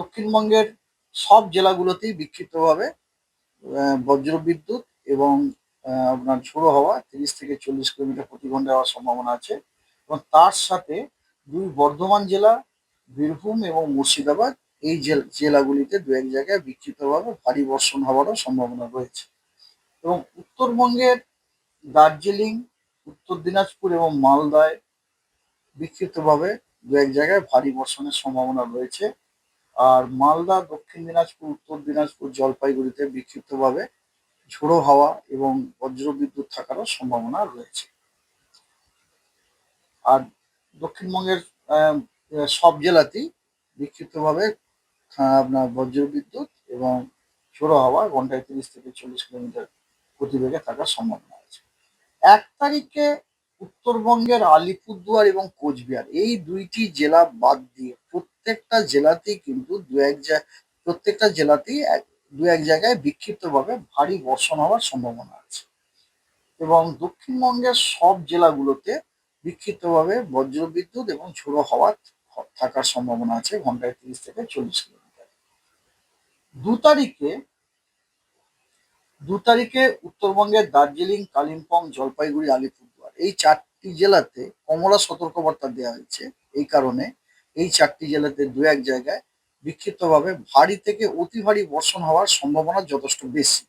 দক্ষিণবঙ্গের সব জেলাগুলোতেই বিক্ষিপ্তভাবে বজ্রবিদ্যুৎ এবং আপনার ঝোড়ো হাওয়া তিরিশ থেকে চল্লিশ কিলোমিটার প্রতি ঘণ্টা হওয়ার সম্ভাবনা আছে এবং তার সাথে দুই বর্ধমান জেলা, বীরভূম এবং মুর্শিদাবাদ এই জেল- জেলাগুলিতে দু এক জায়গায় বিক্ষিপ্তভাবে ভারী বর্ষণ হওয়ারও সম্ভাবনা রয়েছে। এবং উত্তরবঙ্গের দার্জিলিং, উত্তর দিনাজপুর এবং মালদায় বিক্ষিপ্তভাবে দু এক জায়গায় ভারী বর্ষণের সম্ভাবনা রয়েছে। আর মালদা, দক্ষিণ দিনাজপুর, উত্তর দিনাজপুর জলপাইগুড়িতে বিক্ষিপ্তভাবে ঝোড়ো হাওয়া এবং বজ্রবিদ্যুৎ থাকারও সম্ভাবনা রয়েছে। আর দক্ষিণবঙ্গের সব জেলাতেই বিক্ষিপ্তভাবে আপনার বজ্রবিদ্যুৎ এবং ঝোড়ো হাওয়া ঘন্টায় তিরিশ থেকে চল্লিশ কিলোমিটার গতিবেগে থাকার সম্ভাবনা আছে। এক তারিখে উত্তরবঙ্গের আলিপুরদুয়ার এবং কোচবিহার, এই দুইটি জেলা বাদ দিয়ে প্রত্যেকটা জেলাতেই কিন্তু দু এক প্রত্যেকটা জেলাতেই দু এক জায়গায় বিক্ষিপ্তভাবে ভারী বর্ষণ হওয়ার সম্ভাবনা আছে। এবং দক্ষিণবঙ্গের সব জেলাগুলোতে বিক্ষিপ্তভাবে বজ্রবিদ্যুৎ এবং ঝোড়ো হওয়ার থাকার সম্ভাবনা আছে ঘন্টায় তিরিশ থেকে চল্লিশ কিলোমিটার। দু তারিখে দু তারিখে উত্তরবঙ্গের দার্জিলিং, কালিম্পং, জলপাইগুড়ি আলিপুরদুয়ার এই চারটি জেলাতে কমলা সতর্কবার্তা দেওয়া হয়েছে এই কারণে এই চারটি জেলাতে দু এক জায়গায় বিক্ষিপ্তভাবে ভারী থেকে অতি ভারী বর্ষণ হওয়ার সম্ভাবনা যথেষ্ট বেশি।